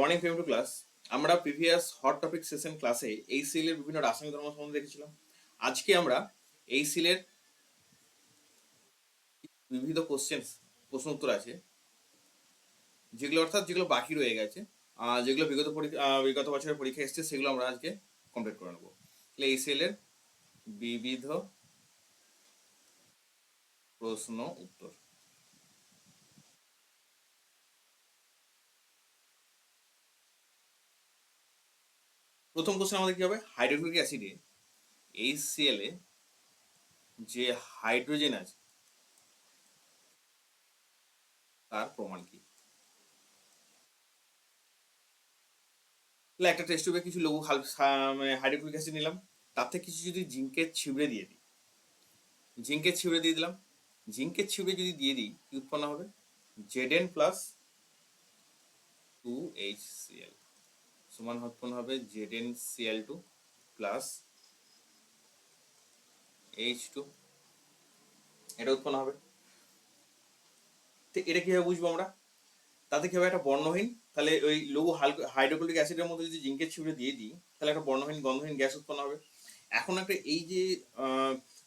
Morning ফেম to class আমরা previous hot topic session ক্লাসে এই সিলের বিভিন্ন রাসায়নিক ধর্ম সম্বন্ধে দেখেছিলাম। আজকে আমরা এই সিলের বিবিধ কোশ্চেন প্রশ্ন উত্তর আছে, যেগুলো অর্থাৎ যেগুলো বাকি রয়ে গেছে যেগুলো বিগত পরীক্ষা বিগত বছরের পরীক্ষা এসছে, সেগুলো আমরা আজকে কমপ্লিট করে নেব। তাহলে এই সেলের বিবিধ প্রশ্ন উত্তর। প্রথম কোশ্চেন আমাদের কি হবে? হাইড্রোক্লোরিক অ্যাসিডে এই সিএলে যে হাইড্রোজেন আছে, তার প্রমাণ কি? একটা টেস্ট টিউবে কিছু লঘু হাইড্রোক্লোরিক অ্যাসিড নিলাম, তাতে কিছু যদি জিঙ্কের ছিবড়ে দিয়ে দিই জিঙ্কের ছিবড়ে দিয়ে দিলাম জিঙ্কের ছিবড়ে যদি দিয়ে দিই, কি উৎপন্ন হবে? Z N plus two H C L সমান উৎপন্ন হবে? Z N C L two plus H two এটা উৎপন্ন হবে? তো এটা কীভাবে বুঝব আমরা? তাতে কি হবে একটা বর্ণহীন, তাহলে ওই লঘু হাইড্রোক্লোরিক অ্যাসিডের মধ্যে যদি জিঙ্কের ছিপড়ে দিয়ে দিই, তাহলে একটা বর্ণহীন, গন্ধহীন গ্যাস উৎপন্ন হবে। এখন একটা এই যে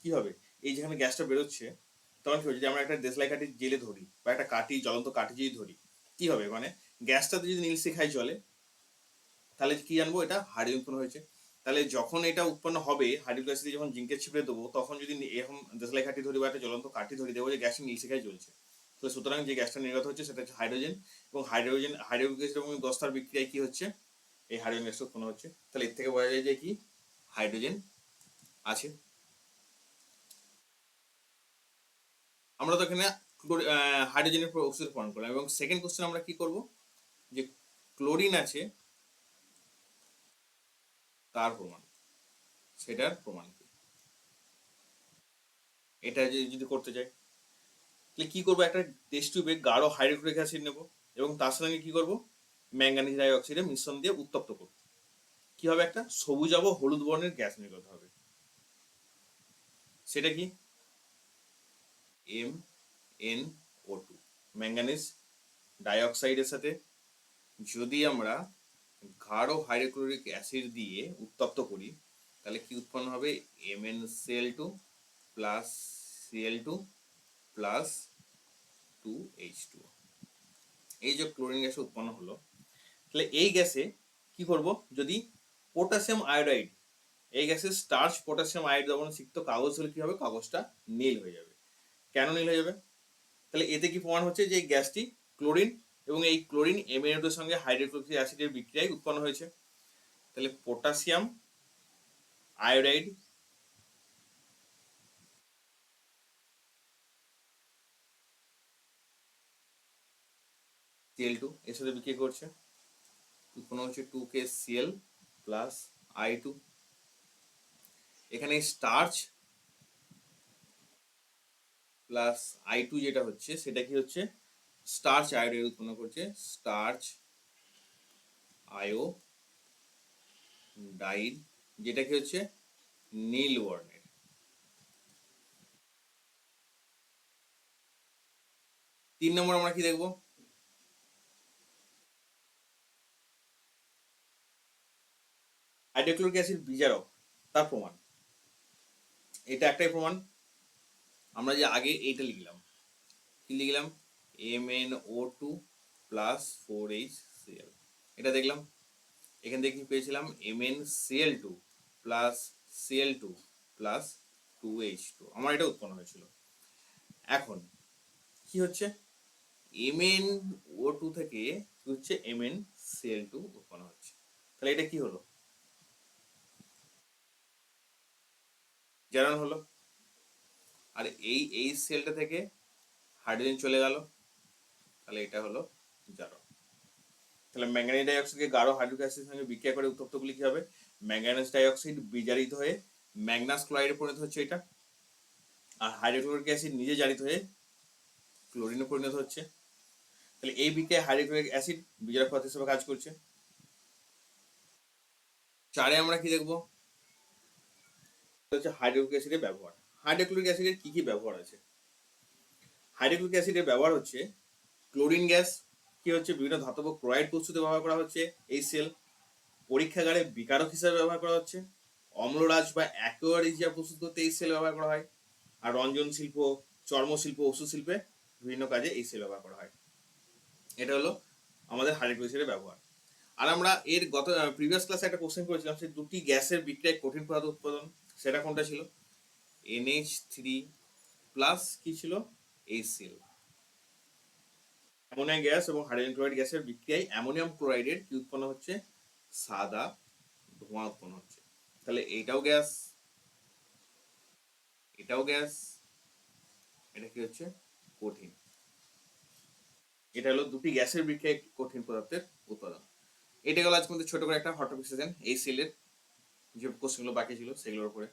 কি হবে? এই যেখানে গ্যাসটা বেরোচ্ছে, তখন কি যদি আমরা একটা দেশলাই কাঠি জেলে ধরি বা একটা কাঠি, জ্বলন্ত কাঠি যদি ধরি, কি হবে? মানে গ্যাসটাতে যদি নীল শিখায় জলে তাহলে কি জানব? এটা হাইড্রোজেন উৎপন্ন হয়েছে। তাহলে যখন এটা উৎপন্ন হবে হাইড্রোক্লোরিক অ্যাসিড যখন জিঙ্কের ছিপড়ে দেবো, তখন যদি এরকম দেশলাই কাঠি ধরি বা একটা জ্বলন্ত কাঠি ধরি দেবো যে গ্যাসটা নীল শিখায় জ্বলছে। তো সুতরাং যে গ্যাসটা নির্গত হচ্ছে, সেটা হচ্ছে হাইড্রোজেন এবং হাইড্রোজেন হাইড্রোক্লোরিক অ্যাসিড এবং দস্তার বিক্রিয়ায় কি হচ্ছে? এই হাইড্রোজেন গ্যাসটা উৎপন্ন হচ্ছে। তাহলে এর থেকে বোঝা যায় যে কি? হাইড্রোজেন আছে। আমরা তো এখানে হাইড্রোজেনের অক্সিজেন প্রমাণ করলাম এবং সেকেন্ড কোশ্চেন আমরা কি করব? যে ক্লোরিন আছে তার প্রমাণ। সেটার প্রমাণ কি? এটা যদি করতে চাই, তাহলে কি করব? একটা টেস্ট টিউবে গাঢ় হাইড্রোক্লোরিক অ্যাসিড নেব এবং তার সঙ্গে কি করব? ম্যাঙ্গানিজ ডাই অক্সাইডের মিশ্রণ দিয়ে উত্তপ্ত করব। কি হবে একটা? সবুজাব হলুদ বর্ণের গ্যাস নির্গত হবে। সেটা কি? M N O two manganese ডাইঅক্সাইডের সাথে যদি আমরা গাঢ় হাইড্রোক্লোরিক অ্যাসিড দিয়ে উত্তপ্ত করি, তাহলে কি উৎপন্ন হবে? M N C L two plus C L two plus two H two এই যে ক্লোরিন গ্যাস উৎপন্ন হলো, তাহলে এই গ্যাসে কি করব? যদি পটাশিয়াম আয়োডাইড এই গ্যাসে স্টার্চ পটাশিয়াম আয়োডাইড যখন সিক্ত কাগজ হলে কি হবে? কাগজটা নীল হয়ে যাবে। কেন নীল হয়ে যাবে? তাহলে এতে কি প্রমাণ হচ্ছে যে গ্যাসটি ক্লোরিন এবং এই ক্লোরিন এমিনেটের সঙ্গে হাইড্রোক্লোরিক অ্যাসিডের বিক্রিয়ায় উৎপন্ন হয়েছে। তাহলে পটাশিয়াম, আয়োডাইড সিএল টু এর সাথে বিক্রিয়া করছে। উৎপন্ন হচ্ছে two K C L plus I two এখানে স্টার্চ প্লাস আই টু যেটা হচ্ছে, সেটা কি হচ্ছে? স্টার্চ আয়োডাইড উৎপন্ন করছে। স্টার্চ আয়ো ডাইড যেটা কি হচ্ছে নীল বর্ণের। তিন নম্বর আমরা কি দেখব? হাইড্রোক্লোরিক অ্যাসিড বিজারক তার প্রমাণ। এটা একটাই প্রমাণ। আমরা যে আগে এইটা লিখলাম। কি লিখলাম? M N O two plus four H C L এটা দেখলাম। এখান থেকে কি পেয়েছিলাম? M N C L two plus C L two plus two H two আমার এটা উৎপন্ন হয়েছিল। এখন, কি হচ্ছে? এম এন ও টু থেকে কি হচ্ছে? এম এন সিএল টু উৎপন্ন হচ্ছে। তাহলে এটা কি হলো? জানানো হলো। আর এই এই সেলটা থেকে হাইড্রোজেন চলে গেল। তাহলে এটা হলো জারণ। তাহলে ম্যাঙ্গানিজ ডাইঅক্সাইডকে গাঢ় হাইড্রোক্লোরিক অ্যাসিডের সঙ্গে বিক্রিয়া করে উত্তপ্তগুলি কি হবে? ম্যাঙ্গানিজ ডাইঅক্সাইড বিজারিত হয়ে ম্যাগনাস ক্লোরাইডে পরিণত হচ্ছে এটা। আর হাইড্রোক্লোরিক অ্যাসিড নিজে জারিত হয়ে ক্লোরিনে পরিণত হচ্ছে। তাহলে এই বিক্রিয়ায় হাইড্রোক্লোরিক অ্যাসিড বিজারক পদার্থ হিসেবে কাজ করছে। চারে আমরা কি দেখব? হচ্ছে হাইড্রোক্লোরিক অ্যাসিডের ব্যবহার। হাইড্রোক্লোরিক অ্যাসিডের কি কি ব্যবহার আছে? হাইড্রোক্লোরিক অ্যাসিডের ব্যবহার হচ্ছে ক্লোরিন গ্যাস, কি হচ্ছে, বিভিন্ন ধাতব ক্লোরাইড প্রস্তুতে ব্যবহার করা হচ্ছে, এই সেল পরীক্ষাগারে বিকারক হিসাবে ব্যবহার করা হচ্ছে, অম্লরাজ বা অ্যাকোয়ারিজিয়া প্রস্তুত করতে এই সেল ব্যবহার করা হয়, আর রঞ্জন শিল্প চর্মশিল্প ওষুধ শিল্পে বিভিন্ন কাজে এই সেল ব্যবহার করা হয়। এটা হলো আমাদের হাইড্রোক্লোরাইডের ব্যবহার। আর আমরা এর গত প্রিভিয়াস ক্লাসে একটা কোশ্চেন করেছিলাম সেই দুটি গ্যাসের বিক্রিয়ায় কঠিন পদার্থ উৎপাদন, সেটা কোনটা ছিল? এনএইচ থ্রি প্লাস কি ছিল? H C L ammonia gas এবং হাইড্রোজেন ক্লোরাইড গ্যাসের বিক্রিয়ায় অ্যামোনিয়াম ক্লোরাইডের কি উৎপন্ন হচ্ছে? সাদা ধোঁয়া উৎপন্ন হচ্ছে। তাহলে এইটাও গ্যাস, এটাও গ্যাস, এটা কি হচ্ছে? কঠিন। এটা হলো দুটি গ্যাসের বিক্রিয়ায় কঠিন পদার্থের উৎপাদন। এটা গেল আমাদের ছোট করে একটা হট টপিক সেশন এই সেলের যে কোশ্চেনগুলো বাকি ছিল সেগুলোর উপরে।